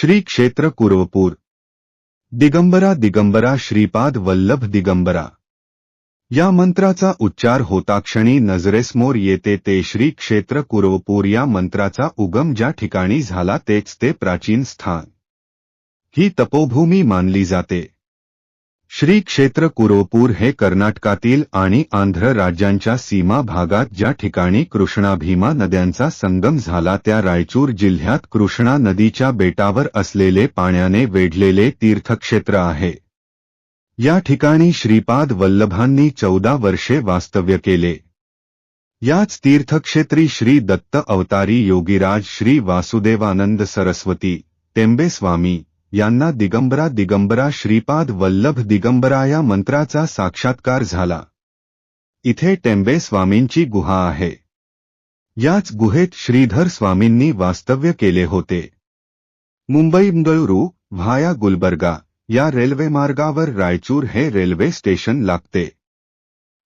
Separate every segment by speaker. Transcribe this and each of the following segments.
Speaker 1: श्री क्षेत्र कुरवपूर. दिगंबरा दिगंबरा श्रीपाद वल्लभ दिगंबरा. या मंत्राचा उच्चार होताक्षणी नजरेसमोर येते ते श्री क्षेत्र कुरवपूर या मंत्राचा उगम ज्या ठिकाणी झाला तेच ते प्राचीन स्थान. ही तपोभूमी मानली जाते. श्री क्षेत्र कुरोपूर हे कर्नाटकातील आणि आंध्र राज्यांच्या सीमा भागात ज्या ठिकाणी कृष्णा भीमा नद्यांचा संगम झाला त्या रायचूर जिल्ह्यात कृष्णा नदीच्या बेटावर असलेले पाण्याने वेढलेले तीर्थक्षेत्र आहे. या ठिकाणी श्रीपाद वल्लभांनी चौदा वर्षे वास्तव्य केले. याच तीर्थक्षेत्री श्री दत्त अवतारी योगीराज श्री वासुदेवानंद सरस्वती टेंबेस्वामी यांना दिगंबरा दिगंबरा श्रीपाद वल्लभ दिगंबरा या मंत्राचा साक्षात्कार झाला. इथे टेंबे स्वामींची गुहा आहे. याच गुहेत श्रीधर स्वामींनी वास्तव्य केले होते. मुंबई मंगळुरू व्हाया गुलबर्गा या रेल्वे मार्गावर रायचूर हे रेल्वे स्टेशन लागते.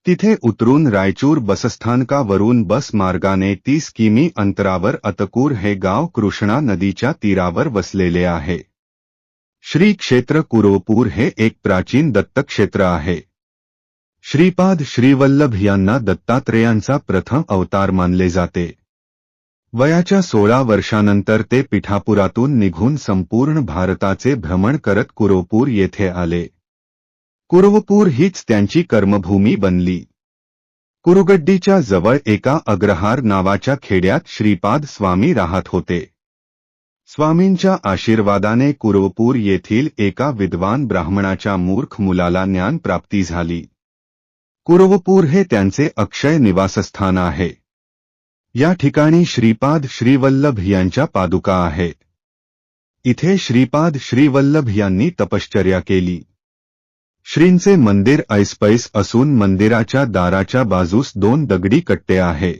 Speaker 1: तिथे उतरून रायचूर बसस्थानकावरून बस मार्गाने तीस किमी अंतरावर अतकूर हे गाव कृष्णा नदीच्या तीरावर वसलेले आहे. श्री क्षेत्र कुरोपूर हे एक प्राचीन दत्तक्षेत्र आहे. श्रीपाद श्रीवल्लभ यांना दत्तात्रेयांचा प्रथम अवतार मानले जाते. वयाच्या सोळा वर्षानंतर ते पिठापुरातून निघून संपूर्ण भारताचे भ्रमण करत कुरोपूर येथे आले. कुरवपूर हीच त्यांची कर्मभूमी बनली. कुरुगड्डीच्या जवळ एका अग्रहार नावाच्या खेड्यात श्रीपाद स्वामी राहत होते. स्वामींच्या आशीर्वादाने कुरवपूर येथील एका विद्वान ब्राह्मणाच्या मूर्ख मुलाला ज्ञान प्राप्ती झाली. कुरवपूर हे त्यांचे अक्षय निवासस्थान आहे. या ठिकाणी श्रीपाद श्रीवल्लभ यांच्या पादुका आहेत. इथे श्रीपाद श्रीवल्लभ यांनी तपश्चर्या केली. श्रींचे मंदिर ऐसपैस असून मंदिराच्या दाराच्या बाजूस दोन दगडी कट्टे आहे.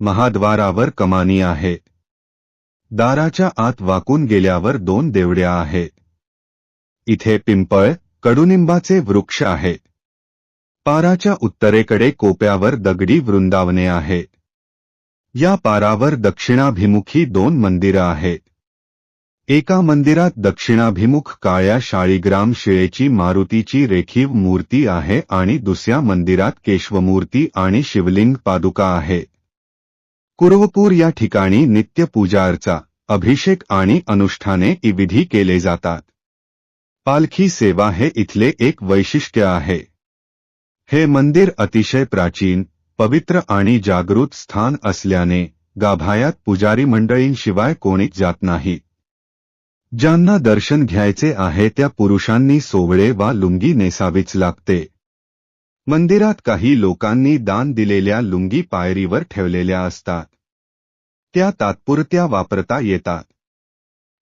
Speaker 1: महाद्वारावर कमानी आहेत दाराच्या आत वाकून गेल्यावर दोन देवड्या आहेत इथे पिंपळ कडुनिंबाचे वृक्ष आहे. पाराच्या उत्तरेकडे कोप्यावर दगडी वृंदावने आहे. या पारावर दक्षिणाभिमुखी दोन मंदिरं आहेत एका मंदिरात दक्षिणाभिमुख काळ्या शाळीग्राम शिळेची मारुतीची रेखीव मूर्ती आहे आणि दुसऱ्या मंदिरात केशवमूर्ती आणि शिवलिंग पादुका आहेत कुरवपूर या ठिकाणी नित्यपूजार्चा अभिषेक आणि अनुष्ठाने विधी केले जातात. पालखी सेवा हे इथले एक वैशिष्ट्य आहे. हे मंदिर अतिशय प्राचीन पवित्र आणि जागृत स्थान असल्याने गाभायात पुजारी मंडळींशिवाय कोणीच जात नाही. ज्यांना दर्शन घ्यायचे आहे त्या पुरुषांनी सोवळे वा लुंगी नेसावीच लागते. मंदिरात काही लोकांनी दान दिलेल्या लुंगी पायरीवर ठेवलेल्या असतात. त्या तात्पुरत्या वापरता येतात.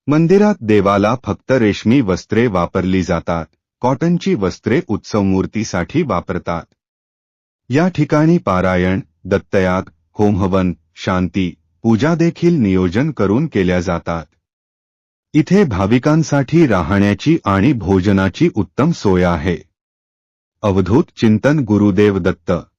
Speaker 1: मंदिरात देवाला फक्त रेशमी वस्त्रे वापरली जातात कॉटनची वस्त्रे उत्सवमूर्तीसाठी वापरतात. या ठिकाणी पारायण दत्तयाग होमहवन शांती पूजा देखील नियोजन करून केल्या जातात. इथे भाविकांसाठी राहण्याची आणि भोजनाची उत्तम सोय आहे. अवधूत चिंतन गुरुदेव दत्त.